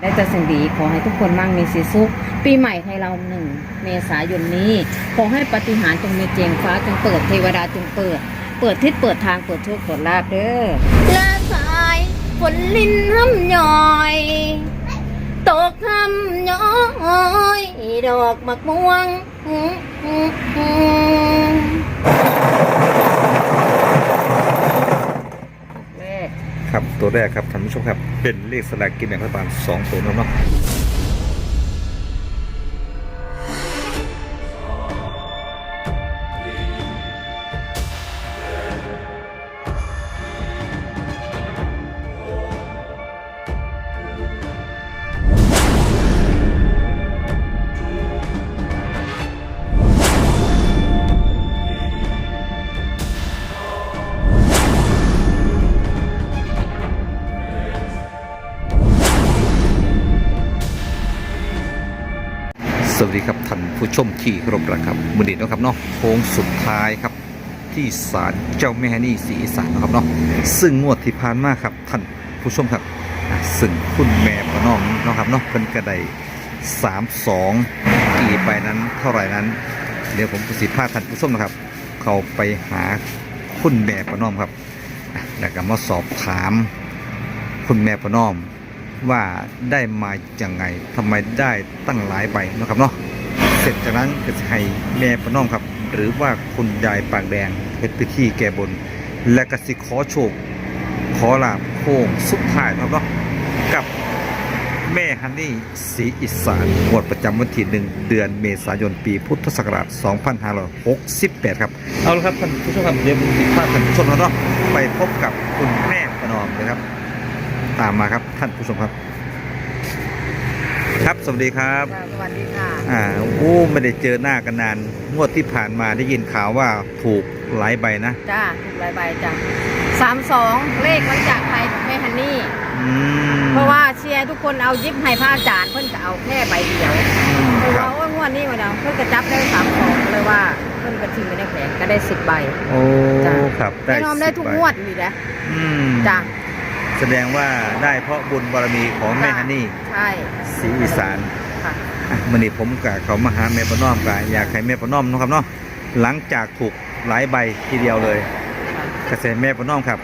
ได้จะสิ่งดีขอให้ทุกคนมั่งมีสีสุข ปีใหม่ไทยเราหนึ่งเมษายนนี้ ขอให้ปาฏิหารย์จงมีเจียงฟ้าจงเปิดเทวดาจงเปิด เปิดทิศเปิดทางเปิดโชคเปิดลาบเด้อลาสายฝนลินห้ำย่อย ตกห้ำย้อยดอกมักม่วงอืมอืมอืมแรกครับตัวแรกครับท่านผู้ชมครับ เป็นเลขสลากกินแบ่งรัฐบาลสองตัวเนาะ วัสดีครับท่านผู้ชมที่ครพรักครับมือนี้เนะครับเนาะโค้งสุดท้ายครับที่ศาลเจ้าแม่นี่ศรีสานนะครับเนาะซึ่งงวดที่ผ่านมาครับท่านผู้ชมครับซึ่งคุณแม่ประนอมนะครับเนาะเป็นกระไดสามสองกี่ไปนั้นเท่าไหร่นั้น เดี๋ยวผมสิพาท่านผู้ชมนะครับ เข้าไปหาคุณแม่ประนอมครับแล้วก็มาสอบถาม คุณแม่ประนอม ว่าได้มาอย่างไงทำไมได้ตั้งหลายใบเนาะครับเนาะเสร็จจากนั้นก็จะให้แม่ประนอมครับ หรือว่าคุณยายปากแดงเพชรพิธีแก่บน และก็สิขอโชค ขอลาบโค้งสุดท้ายเนาะครับเนาะกับแม่ฮันนี่ศรีอีสานงวดประจำวันที่หนึ่งเดือนเมษายนปีพุทธศักราช 2568 ครับ เอาละครับท่านผู้ชมครับเดี๋ยวผมจะพาท่านผู้ชมแล้วเนาะไปพบกับคุณแม่ประนอมเลยครับ ตามมาครับท่านผู้ชมครับ ครับสวัสดีครับสวัสดีค่ะอ่าโอ้ไม่ได้เจอหน้ากันนานงวดที่ผ่านมาได้ยินข่าวว่าถูกหลายใบนะจ้าใบใบจ้าสามสองเลขมันจากไทยของแม่ฮันนี่อืมเพราะว่าเชียร์ทุกคนเอายิบให้พระอาจารย์เพิ่นจะเอาแค่ใบเดียวอืมเพราะครัว่าบโอ้ยงวดนี้มาแล้วเพิ่นกระจับได้สามสองเลยว่าเพิ่นกระทิงไปในแผงก็ได้สิบใบโอ้จ้ะครับแม่นอมได้สิบทุกใบงวดอยู่แล้วอืมจ้า แสดงว่าได้เพราะบุญบารมีของแม่จ้ะฮันนี่ใช่ศรีอีสานค่ะอะมันนี่ผมกับเขามาหาแม่ประนอมกับอยากให้แม่ประนอมเนาะครับเนาะหลังจากถูกหลายใบทีเดียวเลยค่ะเกษตรแม่ประนอมครับ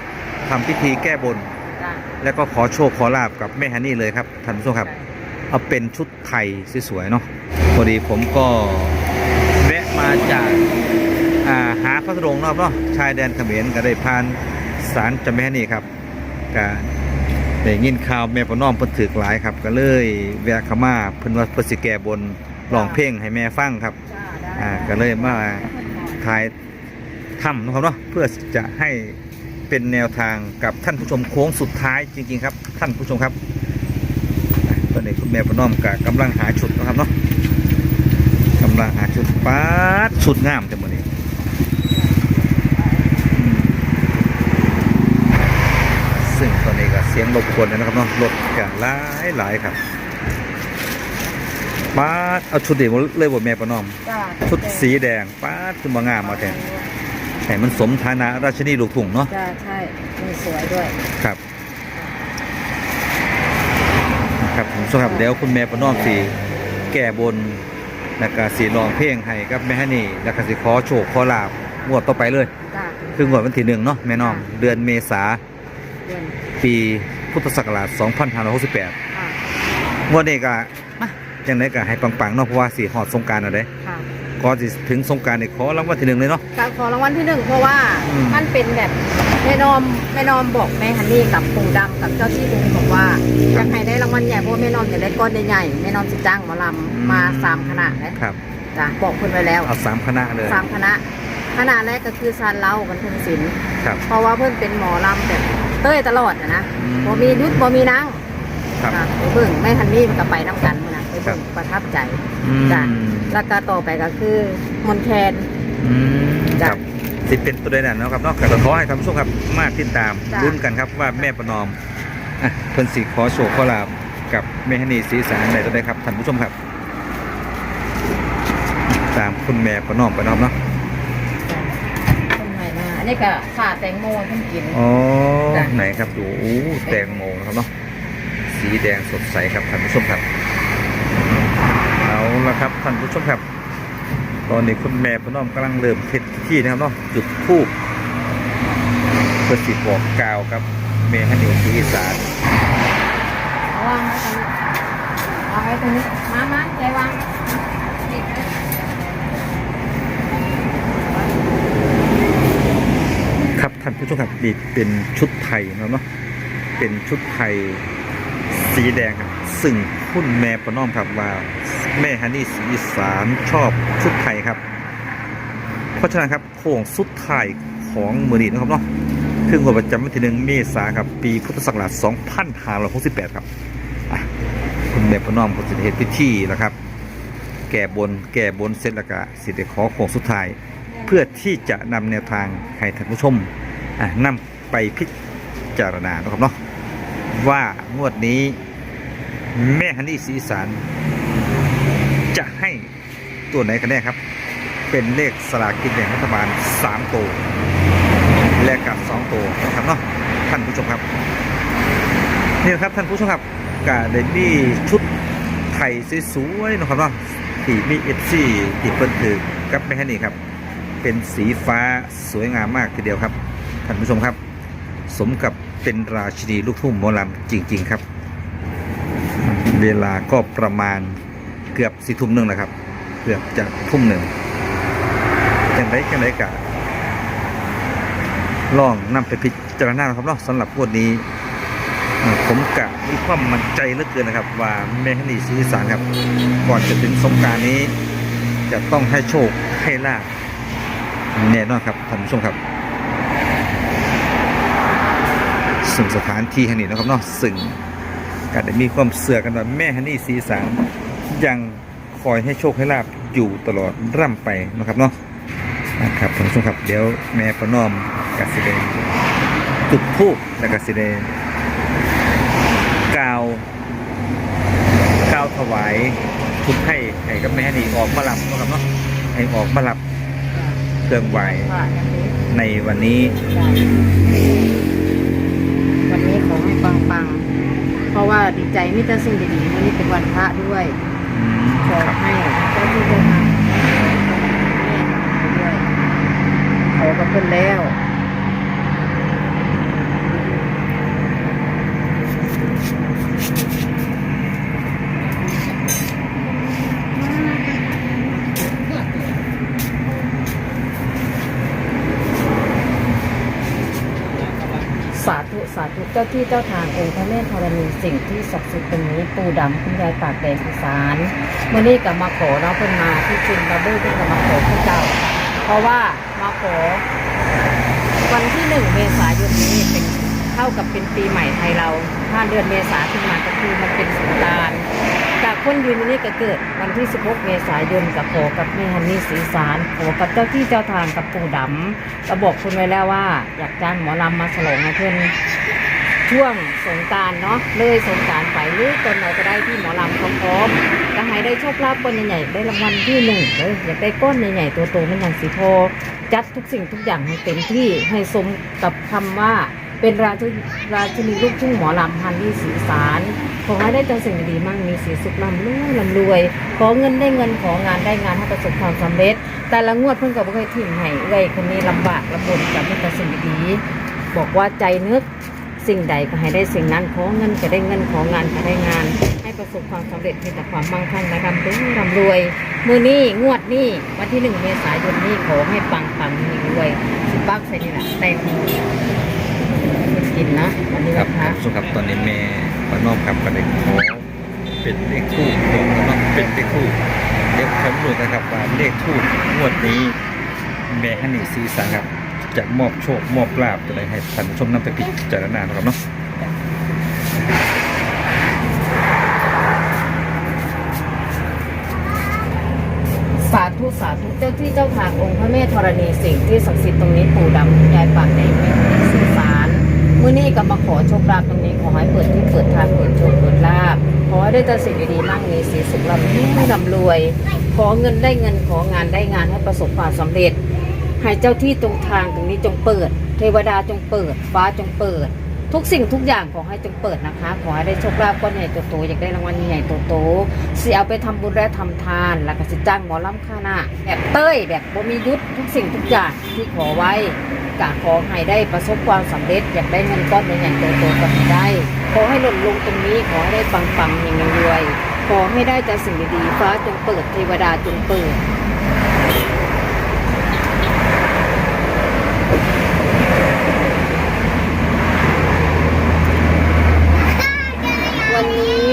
ทำพิธีแก้บน จ้าแล้วก็ขอโชคขอลาบกับแม่ฮันนี่เลยครับท่านผู้ชมครับ เอาเป็นชุดไทยสวยๆเนาะพอดีผมก็แวะมาจากอ่าหาพระธุดงค์เนาะเนาะชายแดนเขมรก็ได้ผ่านศาลเจ้าแม่ฮันนี่ครับ ก็ได้ยินข่าวแม่ประนอมเพิ่นถือหลายครับ ก็เลยแวะเข้ามาเพิ่นว่าเพิ่นสิแก้บนร้องเพลงให้แม่ฟังครับจ้าได้อ่าก็เลยมาถ่ายทำนะครับเนาะเพื่อจะให้เป็นแนวทางกับท่านผู้ชมโค้งสุดท้ายจริง ๆ ครับ ท่านผู้ชมครับอะตอนนี้คุณแม่ประนอมกกำลังหาชุดนะครับเนาะกำลังหาชุดป๊าดชุดงามจังหวะนี้อืม ซึ่งตอนนี้ก็เสียงรบกวนนะครับเนาะรถก็หลายหลายๆครับป๊าดเอาชุดเดียวเลยบทแม่ประนอม จ้าชุดสีแดงป้าดขึ้นมางามมาแทนแต่มันสมฐานะราชินีลูกทุ่งเนาะจ้าใช่มีสวยด้วย ครับครับผมสำหรับเดี๋ยวคุณแม่ประนอมสีแก่บนแล้วก็สีร้องเพลงให้กับแม่ฮันนี่แล้วก็สิขอโชคขอลาบงวดต่อไปเลย จ้า คืองวดวันที่หนึ่งเนาะแม่น้อมค่ะ เดือนเมษาเดือน ปีพุทธศักราช2568ค่ะงวดนี้ก็มาจังไดก็ให้ปังๆเนาะเพราะว่าสีหอดสงกรารเอาเด้ค่ะก่อนสิถึงสงกรารนี่ขอรางวัลที่หนึ่งเลยเนาะ การขอรางวัลที่หนึ่งเพราะว่าอืม มันเป็นแบบแม่นอมแม่นอมบอกแม่ฮันนี่กับปู่ดำกับเจ้าที่ปู่บอกว่าอยากให้ได้รางวัลใหญ่เพราะว่าแม่นอมอยากได้ก้อนใหญ่ๆแม่นอมจะจ้างหมอลำมาสามคณะนะครับ จ้ะบอกคุณไว้แล้วเอาสามคณะเลยสามคณะคณะแรกก็คือซานเล่ากันทุนศิลป์ ครับ เพราะว่าเพิ่นเป็นหมอลำแบบเต้ยตลอดนะนะอืมบ่มียุดบ่มีนั่งครับจ้ะไปเบิ่งแม่ฮันนี่มันก็ไปน้ำกันมื้อนะไปครัเบิ่บงประทับใจอืมจ้ะแล้วก็ต่อไปก็คือมนแคนอืมจ้ะครับสิเป็นตัวใดนั่นเนาะครับเนอกจากขอให้ท่านผู้ชมครับมาติดตามจ้ะลุ้นกันครับว่าแม่ประนอมอะเพิ่นสิขอโชคขอลาบกับแม่ฮันนี่ศรีสารใดตัวใดครับท่านผู้ชมครับ ตามคุณแม่ประนอมประนอมเนาะต้ นไม้มาอันนี้ก็ขาแตงโมเพิ่นกิน อ๋อ จ้ะ ไหนครับดูโอ้แตงโมนะครับเนาะสีสีแดงสดใสครับท่านผู้ชมครับ เอาละครับท่านผู้ชมครับ ตอนนี้คุณแม่พน้อมกำลังเริ่มเทศพิธีนะครับเนาะจุดธูปเพื่อสิบอกกล่าวครับเมฮันนีสีอีสานวางไว้ตรงนี้วางไว้ตรงนี้มามาใจวางติดไว้ ครับ ท่านผู้ชมครับนี่เป็นชุดไทยนะครับเนาะเป็นชุดไทยสีแดงครับซึ่งคุณแม่ประน้อมครับว่าแม่ฮันนี่สีอีสานชอบชุดไทยครับ เพราะฉะนั้นครับโค้งสุดท้ายของมือนีนะครับเนาะคืองวดประจำวันที่หนึ่งเมษาครับ ปีพุทธศักราช2568 ครับคุณแม่ประนอมคุณสิเหตุพิธีแล้วครับ แก่บนแก่บนเสร็จแล้วก็สิได้ขอโค้งสุดท้าย เพื่อที่จะนำแนวทางให้ท่านผู้ชม นำไปพิจารณานะครับเนาะว่างวดนี้ แม่ฮันนี่สีสานจะให้ตัวไหนกันแน่ครับ เป็นเลขสลากกินแบ่งรัฐบาล 3 ตัว และกับ 2 ตัวนะครับเนาะท่านผู้ชมครับนี่นะครับท่านผู้ชมครับกาเดมี่ชุดไทยสวยๆนะครับเนาะที่มีเอฟซีที่เปิ้นถือกับแม่ฮันนี่ครับ เป็นสีฟ้าสวยงามมากทีเดียวครับ ท่านผู้ชมครับ สมกับเป็นราชินีลูกทุ่งหมอลำจริง ๆ ครับ เวลาก็ประมาณเกือบสี่ทุ่มหนึ่งนะครับ เกือบจะทุ่มหนึ่งจังไรจังไรกะลองนำไปพิจารณาครับเนาะสำหรับงวดนี้ ผมกะมีความมั่นใจเหลือเกินนะครับ ว่าแม่ฮันนี่สีสานครับ ก่อนจะถึงสงการนี้ จะต้องให้โชคให้ลาภแน่นอนครับท่านผู้ชมครับ ซึ่งสถานที่แห่งนี้นะครับเนาะซึ่งการได้มีความเสื่อกันว่าแม่ฮันนี่สีสารยังคอยให้โชคให้ลาบอยู่ตลอดร่ำไปนะครับเนาะนะครับท่านผู้ชมครับเดี๋ยวแม่ประนอมกสิเดจุดทูบและกสิเดกาวกาวถวายทุกให้ให้กับแม่ฮันนี่ออกมารับนะครับเนาะให้ออกมารับเครื่องไหวในวันนี้ ปังๆ เพราะว่าดีใจมิตรสิ่งดีๆวันนี้เป็นวันพระด้วยอืมขอครับให้เจ้าที่เจ้าทางแม่ด้วยขอกับเพิ่นแล้ว สาธุสาธุเจ้าที่เจ้าทางองค์พระแม่ธรณีสิ่งที่ศักดิ์สิทธิ์ตรงนี้ปูดำคุณยายปากแดงอีสานเมื่อนี้กับมาขอเราเพิ่นมาที่จินบับเบิ้ลเพิ่นกับมาขอพระเจ้าเพราะว่ามาขอ วันที่หนึ่งเมษายนนี้เป็นเท่ากับเป็นปีใหม่ไทยเราถ้าเดือนเมษาขึ้นมาก็คือมันเป็นสงกรารจากคนยืนนี้ก็เกิดวันที่ 16 เมษายนกับขอกับแม่ฮันนี่ศรีสารขอกับเจ้าที่เจ้าทางกับปู่ดำก็บอกคุณไว้แล้วว่า อยากจ้างหมอลำมาฉลองให้เพื่อน ช่วงสงการเนาะเลยสงการไปหรือตนไหนก็ได้ที่หมอลำพร้อมๆก็ให้ได้โชคลาภก้อนใหญ่ๆได้รางวัลที่หนึ่งเลยอยากได้ก้อนใหญ่ๆตัวโตมันอย่างสีโพจัดทุกสิ่งทุกอย่างให้เต็มที่ให้สมกับคำว่าเป็นราชราชินีลูกทุ่งหมอลำพันธุ์สีสารขอให้ได้เจอสิ่งดีๆมั่งมีสีสุขลำรวยลำรวย ขอเงินได้เงินของานได้งานให้ประสบความสำเร็จ แต่ละงวดเพิ่นก็บ่เคยทิ้งให้เอ้ยคนนี้ลำบากลำบนกับมีแต่สิ่งดีๆบอกว่าใจนึก สิ่งใดก็ให้ได้สิ่งนั้นขอเงินก็ได้เงินของานก็ได้งาน ให้ประสบความสำเร็จมีแต่ความมั่งคั่งและร่ำรวยร่ำรวย มือนี้งวดนี้วันที่หนึ่งเมษายนนี้ขอให้ปังปังมีรวยสิบักใส่นี่แหละแตงโมกินนะวันนี้ครับนพระสุครับตอนนี้แม่ประนอมครับก็ได้ขอเป็นเลขทูบเนาะเป็นเลขทูบเดี๋ยวผมรู้นะครับว่าเลขทูบงวดนี้แม่ฮันนี่สีสารครับ จะมอบโชคมอบลาบอะไรให้ท่านผู้ชมนำไปพิจารณานะครับเนาะสาธุสาธุเจ้าที่เจ้าทางองค์พระแม่ธรณีสิ่งที่ศักดิ์สิทธิ์ตรงนี้ปู่ดำคุณยายปากแดงแม่สื่อสารเมื่อนี้ก็มาขอโชคลาภตรงนี้ขอให้เปิดที่เปิดทางเปิดโชคเปิดลาภขอให้ได้แต่สิ่งดีๆมั่งมีสีสุขลำให้ร่ำรวย ขอเงินได้เงินของานได้งานให้ประสบความสำเร็จ ให้เจ้าที่ตรงทางตรงนี้จงเปิด เทวดาจงเปิด ฟ้าจงเปิด ทุกสิ่งทุกอย่างขอให้จงเปิดนะคะ ขอให้ได้โชคลาภก้อนใหญ่โตๆอยากได้รางวัลใหญ่ๆโตๆสิเอาไปทำบุญและทำทาน แล้วก็สิจ้างหมอลำคณะแบบเต้ยแบบบ่มียุทธทุกสิ่งทุกอย่างที่ขอไว้กะขอให้ได้ประสบความสำเร็จ อยากได้เงินก้อนใหญ่โตๆก็ได้ ขอให้หล่นลงตรงนี้ขอให้ได้ปังๆเฮงรวยขอให้ได้แต่สิ่งดีๆฟ้าจงเปิดเทวดาจงเปิด วันนี้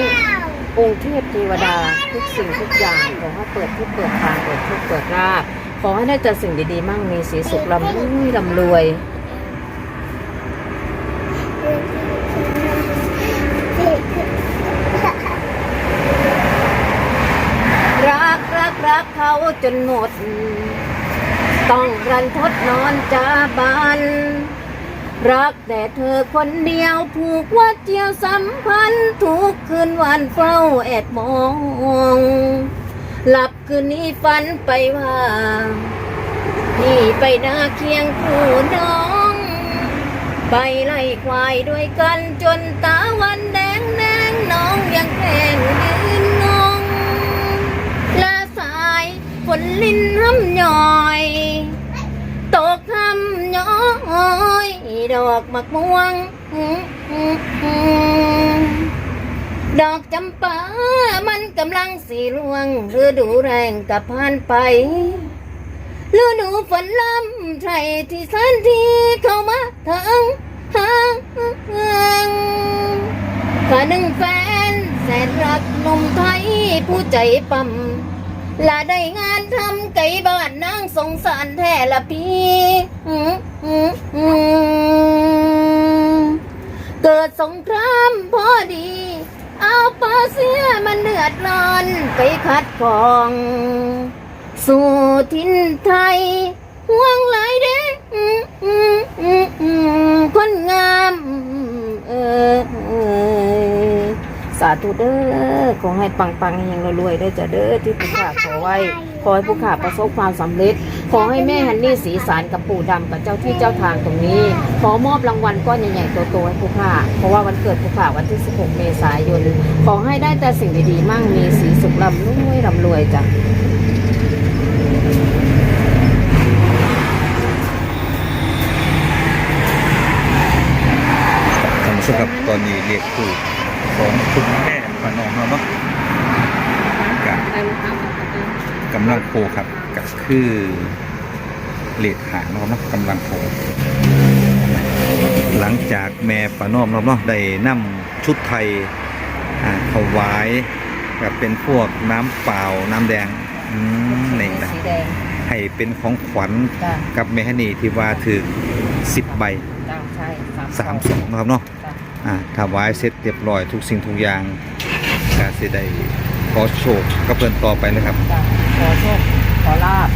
องค์เทพเท วดาทุกสิ่งทุกอย่างขอให้เปิดทุกเปิดทางเปิดทุกเปิดราบขอให้ได้แต่สิ่งดีๆ มั่งมีสีสุขลำรวยลำรวยรักรักรักเขาจนหมด ต้องรันทดนอนจาบัน รักแต่เธอคนเดียวผูกวัดเจียวสัมพันธ์ทุกคืนวันเฝ้าแอบมอง หลับคืนนี้ฝันไปว่าพี่ไปนาเคียงคู่น้อง ไปไล่ควายด้วยกันจนตาวันแดงแดงน้องยังแข็งยืนงงลาสายฝนลิ้นห้ำย่อย ตกคำย้อย ดอกมะม่วง ดอกจำปา มันกำลังสีรวงฤดูแรงกับผ่านไปฤดูฝนลำไทยที่สันทีเข้ามาทางทางข้าหนึ่งแฟนแสนรักนมไทยผู้ใจปั๊ม ลาได้งานทำไก่บ้านนางสงสารแท้ละพี่เกิดสงครามพอดี เอาปาเสียมันเดือดร้อนไปคัดกอง สู่ทินไทย ห่วงหลายเด้อคนงาม เออสาธุเด้อ ขอให้ปังปังๆยังรวยๆเด้อจ้ะเด้อที่ผู้ขาขอไว้ ขอให้ผู้ขาประสบความสำเร็จ ขอให้แม่ฮันนี่สีสารกับปู่ดำกับเจ้าที่เจ้าทางตรงนี้ ขอมอบรางวัลก้อนใหญ่ๆโตๆให้ผู้ขาเพราะว่าวันเกิดผู้ขาวันที่ 16 เมษายน ขอให้ได้แต่สิ่งดีๆ มั่งมีสีสุขร่ำรวยร่ำรวยจ้ะท่านผู้ชมครับตอนนี้เรียกถูก ของคุณแม่ปานองเราเนาะกะกำลังโคครับก็คือเลขหางนะครับเนาะกำลังโคหลังจากแม่ปานอมเราเนาะได้นำชุดไทยอ่าถวายกับเป็นพวกน้ำเปล่าน้ำแดงอืมนี่นะสีแดงให้เป็นของขวัญจ้ะกับแม่ฮันนี่ที่ว่าถึงสิบใบจ้ะใช่สามสองนะครับเนาะจ้ะ อ่าถวายเสร็จเรียบร้อยทุกสิ่งทุกอย่างการเสิได้ขอโชคก็เพิ่นต่อไปเลยครับ จ้ะขอโชค ขอลาบ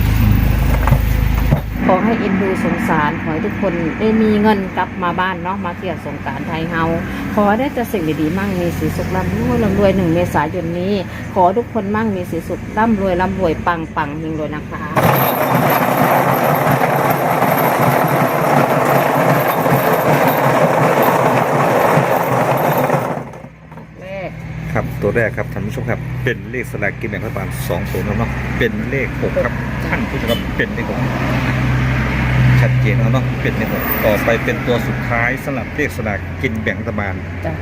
ขอให้เอ็นดูสงสาร ขอให้ทุกคนได้มีเงินกลับมาบ้านเนาะ มาเที่ยวสงกรารไทยเฮา ขอได้แต่สิ่งดีๆ มั่งมีสีสุขร่ำรวยร่ำรวยหนึ่งเมษายนนี้ ขอทุกคนมั่งมีสีสุขร่ำรวยร่ำรวยปังปังเฮงรวยนะคะ แรก ครับตัว แรกครับท่านผู้ชมครับ เป็นเลขสลากกินแบ่งรัฐบาลสองตัวแล้วเนาะเป็นเลขหกครับท่านผู้ชมครับเป็นเลขหกชัดเจนแล้วเนาะเป็นเลขหกต่อไปเป็นตัวสุดท้ายสำหรับเลขสลากกินแบ่งรัฐบาลจ้ะ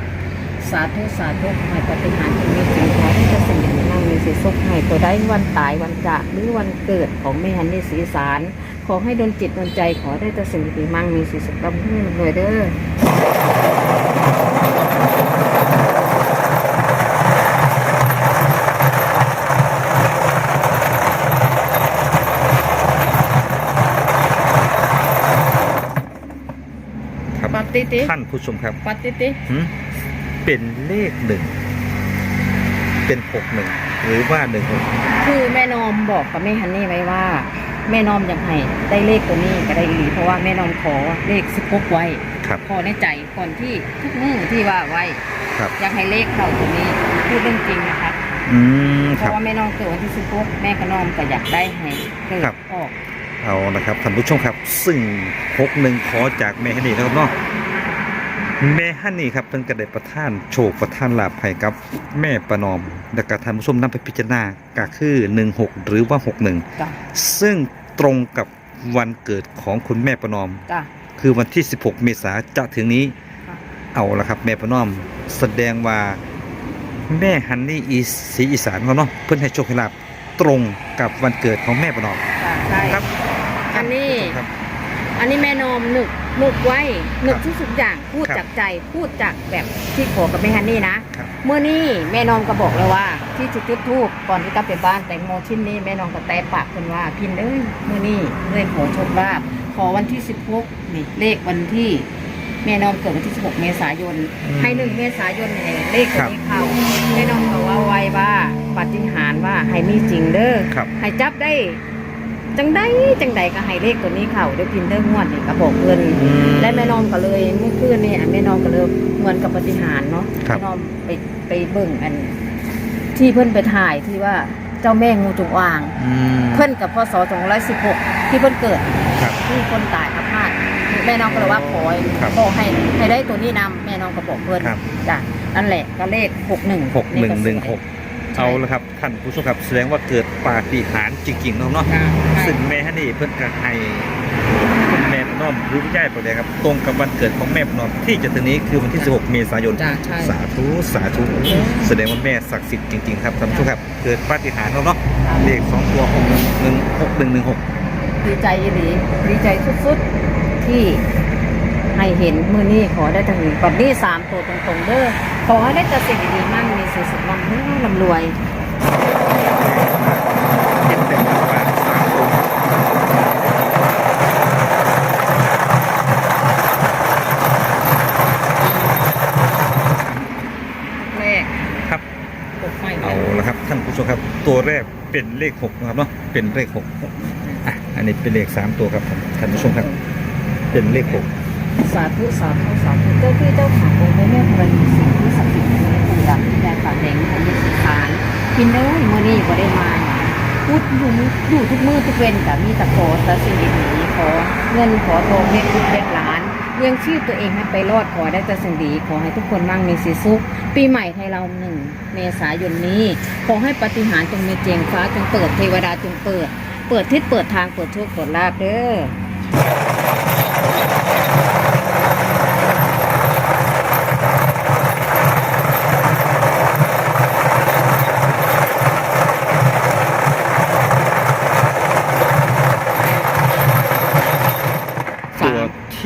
สาธุสาธุขอให้ปฏิหารย์มีจริงขอให้จะสิ่งดีๆมั่งมีสีสุขให้ตัวได้วันตายวันจากหรือวันเกิดของแม่ฮันนี่สีสาร ขอให้ดนจิตดนใจขอได้แต่สิ่งดีๆมั่งมีสีสุขร่ำรวยร่ำรวยเด้อ ครับปัตติติท่านผู้ชมครับปัตติติหืมเป็นเลขหนึ่ง เป็นหกหนึ่งหรือว่าหนึ่งหกคือแม่นอมบอกกับแม่ฮันนี่ไว้ว่า แม่นอมอยากให้ได้เลขตัวนี้ก็ได้อีหลีเพราะว่าแม่นอมขอเลขสิบหกไว้ครับขอในใจก่อนที่ทุกมือที่ว่าไว้ครับอยากให้เลขเข้าตัวนี้พูดเรื่องจริงนะคะอืมเพครับราะว่าแม่น้องเกิดวันที่สิบหกแม่กับน้องก็อยากได้ให้เกิดครับออกเอานะครับท่านผู้ชมครับ ซึ่งหกหนึ่งขอจากแม่ฮันนี่นะครับเนาะ แม่ฮันนี่ครับเพิ่นก็ได้ประทานโชคประทานลาภให้กับ แม่ประนอมและก็ท่านผู้ชมนำไปพิจารณาก็คือ 16 หรือว่า61จ้ะซึ่งตรงกับวันเกิดของคุณแม่ประนอม จ้ะ คือวันที่ 16 เมษายนจะถึงนี้ ค่ะ เอาละครับ แม่ประนอม แสดงว่าแม่ฮันนี่อีสีอีสานเขาเนาะเพิ่นให้โชคให้ลาภตรงกับวันเกิดของแม่ประนอมจ้ะใช่ ครับอันนี้ครับ อันนี้แม่นอมนึก นึกไว้นึกครับทุกสุกอย่างพูดครับจากใจพูดจากแบบที่ขอกับแม่ฮันนี่นะครับเมื่อนี้แม่นอมก็บอกเลยว่า ที่จะจุดทูบก่อนที่กลับไปบ้านแตงโมชิ้นนี้แม่นอมก็แตะปากคนว่าพินเอ้ยเมื่อนี้เลยขอโชคลาภขอวันที่16นี่เลขวันที่แม่นอมเกิดวันที่ 16 เมษายนอืมให้หนึ่งเมษายนเนี่ยเลขตัวครับนี้เข้าแม่นอมก็ว่าไว้ว่าปาฏิหาริย์ว่าให้มีจริงเด้อครับให้จับได้ จังใดจังใดก็ให้เลขตัวนี้เข้าเดี๋ยวพินเดอร์งวดนี่ก็บอกเพิ่นอืมและแม่น้องก็เลยเมื่อคืนนี่แม่น้องก็เลยเหมือนกับปฏิหารย์เนาะครับ แม่น้องไปไปเบิ่งอัน ที่เพิ่นไปถ่ายที่ว่าเจ้าแม่งูจงอาง อืมเพิ่นกับพศ216 ที่เพิ่นเกิดครับ ที่คนตายอาพาธแม่น้องก็เลยว่าขอให้ครับขอให้ให้ได้ตัวนี้นำแม่น้องก็บอกเพิ่นครับ จ้ะนั่นแหละก็เลข61 หกหนึ่งหนึ่งหกใช่ เอาละครับท่านผู้ชมครับแสดงว่าเกิดปาฏิหาริย์จริงๆเนาะเนาะจ้ะใช่ซึ่งแม่ฮันนี่เพิ่นก็ให้คุณแม่ประนอมรู้วิจัยไปเลยครับ ตรงกับวันเกิดของแม่ประนอมที่จะถึงนี้คือวันที่ 16 เมษายน จ้ะใช่ สาธุสาธุแสดงว่าแม่ศักดิ์สิทธิ์จริงๆครับท่านผู้ชมครับ เกิดปาฏิหาริย์เนาะเนาะเลขสองตัวหกหนึ่งหนึ่งหกหนึ่งหนึ่งหกดีใจอีหลีดีใจสุดๆ ที่ ให้เห็นมือนี้ขอได้ทั้งนี้ปัดนี้สามตัวตรงๆเด้อขอให้ได้แต่สิ่งดีๆมั่งมีสุขสุขลำให้ลำรวยเต็มเต็มๆมาสามตัวแรกครับตกไฟเอาละครับท่านผู้ชมครับ ตัวแรกเป็นเลขหกนะครับเนาะเป็นเลขหกอะอันนี้เป็นเลขสามตัวครับท่านท่านผู้ชมครับ เป็นเลขหก สาธุสาธุสาธุเจ้าที่เจ้าขาองค์แม่ธรณีสิ่งที่ศักดิ์สิทธิ์ในปู่ดำที่แดนป่าแดงที่มีสิขานพินเด้อมือนี้บ่ได้มาพูดอยู่อยู่ทุกมือทุกเว้นแต่มีแต่ขอแต่สิ่งดีๆขอเงินขอทองเล็กทุกเล็กล้านเลี้ยงชีพตัวเองให้ไปรอดขอได้แต่สิ่งดีขอให้ทุกคนมั่งมีสีสุข ปีใหม่ไทยเราหนึ่งเมษายนนี้ ขอให้ปฏิหารจงมีเจียงฟ้าจงเปิดเทวดาจงเปิด เปิดทิศเปิดทางเปิดโชคเปิดลาภเด้อ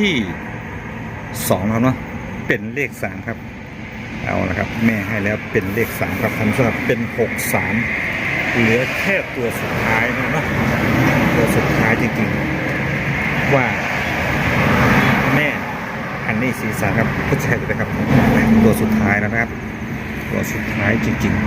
ที่สองครับเนาะเป็นเลขสามครับ เอาละครับ แม่ให้แล้วเป็นเลขสามครับท่านผู้ชมครับเป็นหกสามเหลือแค่ตัวสุดท้ายนะเนาะตัวสุดท้ายจริงๆ ว่าแม่ฮันนี่สีสานครับก็ใช่เลยครับ ตัวสุดท้ายแล้วนะครับ ตัวสุดท้ายจริงๆ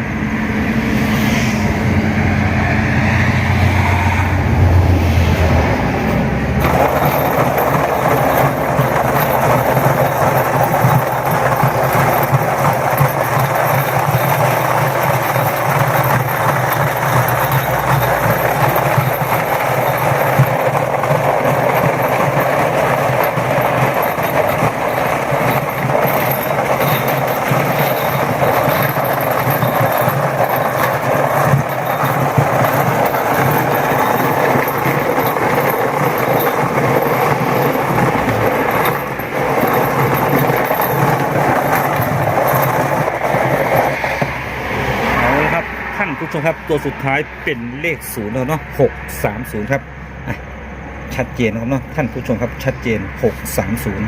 เอาละครับท่านผู้ชม ครับ ตัวสุดท้ายเป็นเลขศูนย์แล้วเนาะหกสามศูนย์ครับชัดเจนนะครับเนาะท่านผู้ชมครับชัดเจนหกสามศูนย์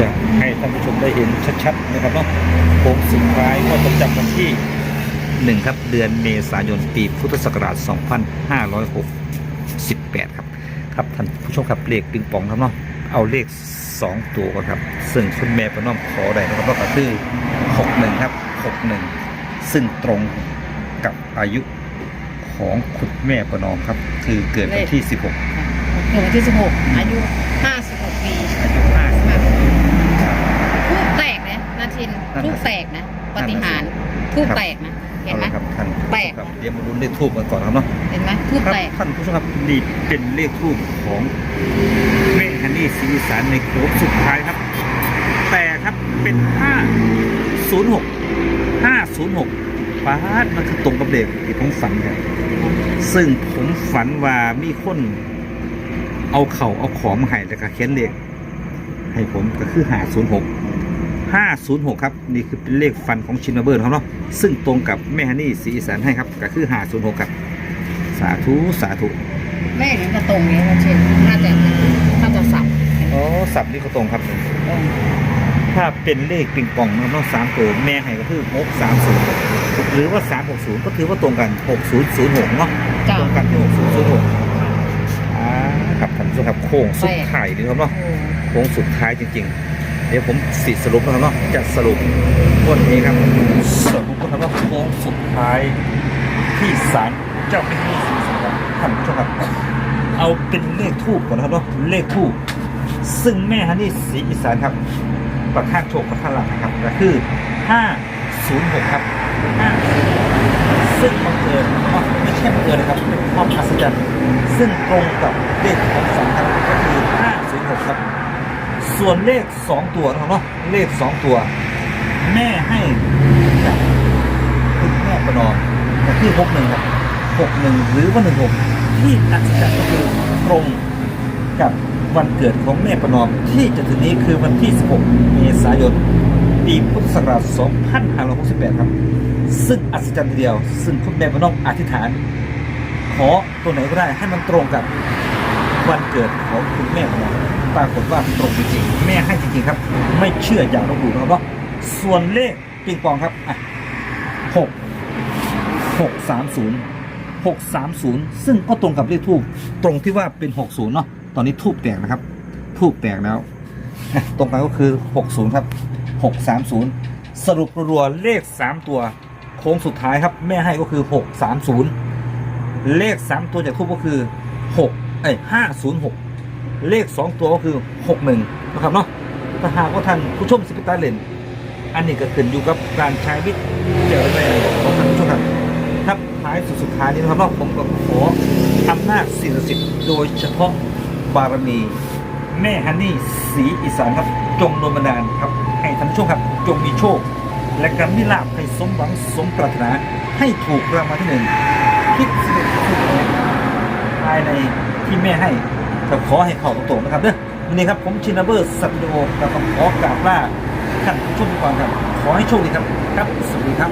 จะให้ท่านผู้ชมได้เห็นชัดๆนะครับเนาะโค้งสุดท้ายก็ประจำวันที่หนึ่งครับเดือนเมษายนปีพุทธศักราช 2568 ครับ ครับท่านผู้ชมครับเลขปิงปองครับเนาะเอาเลข 2ตัวก่อนครับ ซึ่งคุณแม่ประนอมขอได้นะครับก็คือ61ครับ61ซึ่งตรงกับอายุของคุณแม่ประนอมครับ คือเกิดวันที่16เกิดวันที่16อายุ56ปีอายุ5ทูบแตกนะนาทินนั่นน่ะทูบแตกนะปฏิหารย์ทูบครับแตกนะเห็นเอาไหมละครับท่านแปลกครับเดี๋ยวมาลุ้นเลขทูบกันก่อนครับเนาะเห็นไหมทูบครับแตกท่านผู้ชมครับนี่เป็นเลขทูบของแม่ ฮันนี่สีสานในโค้งสุดท้ายครับ แต่ครับเป็น506 506ฟ้าดมันคือตรงกับเด็กที่ผมฝันครับซึ่งผมฝันว่ามีคนเอาเข่าเอาของมาให้แล้วก็เขียนเลขให้ผมก็คือ506 506ครับ นี่คือเป็นเลขฟันของชินเบอร์เขาเนาะซึ่งตรงกับแม่ฮันนี่สีอีสานให้ครับ ก็คือ506ครับ สาธุ สาธุ แม่นี่ก็ตรงนี้นะเชนน่าจะ อ๋อสับนี่ก็ตรงครับตรงถ้าเป็นเลขปิงปองเนาะสามตัวแม่ให้ก็คือหกสามศูนย์หรือว่าสามหกศูนย์ก็ถือว่าตรงกันหกศูนย์ศูนย์หกเนาะจ้าตรงกันที่หกศูนย์ศูนย์หกอ่าครับท่านผู้ชมครับโค้งสุดท้ายนี่ครับเนาะโอ้โค้งสุดท้ายจริงๆ เดี๋ยวผมสิสรุปนะครับเนาะจะสรุปวันนี้ครับสรุปนะครับว่าโค้งสุดท้ายที่ศาลเจ้าแม่ที่สีสันครับท่านผู้ชมครับ เอาเป็นเลขทูบก่อนนะครับเนาะเลขทูบ ซึ่งแม่ฮันนี่สีอีสานครับ ประธานโชคประธานหลักนะครับก็คือ 506 ครับ 5 ซึ่งบังเอิญอ๋อไม่ใช่บังเอิญนะครับเป็นความอัศจรรย์ซึ่งตรงกับเลขของฝันครับก็คือ 506 ครับ ส่วนเลข 2 ตัวนะครับเนาะเลข 2 ตัว แม่ให้คุณแม่ประนอมก็คือ 61 ครับ 61 หรือว่า 16 ที่อัศจรรย์ก็คือตรงกับ วันเกิดของแม่ประนอมที่จะถึงนี้คือวันที่ 16 เมษายน ปีพุทธศักราช 2568 ครับ ซึ่งอัศจรรย์ทีเดียว ซึ่งคุณแม่ประนอมอธิษฐาน ขอตัวไหนก็ได้ให้มันตรงกับวันเกิดของคุณแม่ประนอมปรากฏว่าตรงจริงๆ แม่ให้จริงๆครับ ไม่เชื่ออย่าลบหลู่นะครับเนาะส่วนเลขปิงปองครับอะหกหกสามศูนย์หกสามศูนย์ซึ่งก็ตรงกับเลขทูบตรงที่ว่าเป็นหกศูนย์เนาะ ตอนนี้ทูบแตกนะครับ ทูบแตกแล้ว ตรงกันก็คือหกศูนย์ครับหกสามศูนย์สรุปรัวๆเลขสามตัว โค้งสุดท้ายครับ แม่ให้ก็คือหกสามศูนย์เลขสามตัวจากทูบก็คือหกเอ้ยห้าศูนย์หกเลขสองตัวก็คือหกหนึ่งนะครับเนาะถ้าหากว่าท่านผู้ชมสิบตาเลนอันนี้ก็ขึ้นอยู่กับการใช้วิจารณญาณของท่านผู้ชมครับครับท้ายสุดสุดท้ายนี้นะครับผมก็ขออำนาจสิ่งศักดิ์สิทธิ์โดยเฉพาะ บารมี แม่ฮันนี่สีอีสานครับ จงโดนบันดาลครับ ให้ท่านผู้ชมครับ จงมีโชค และการมิลาภให้สมหวังสมปรารถนา ให้ถูกรางวัลที่หนึ่งคิดสิ่งที่ถูกภายในที่แม่ให้ก็ขอให้ข้าตรงนะครับเด้อวันนี้ครับผมชินาเบอร์สัตโดกับขอกราบลาท่านผู้ชมก่อนครับ ขอให้โชคดีครับ ครับ สวัสดีครับ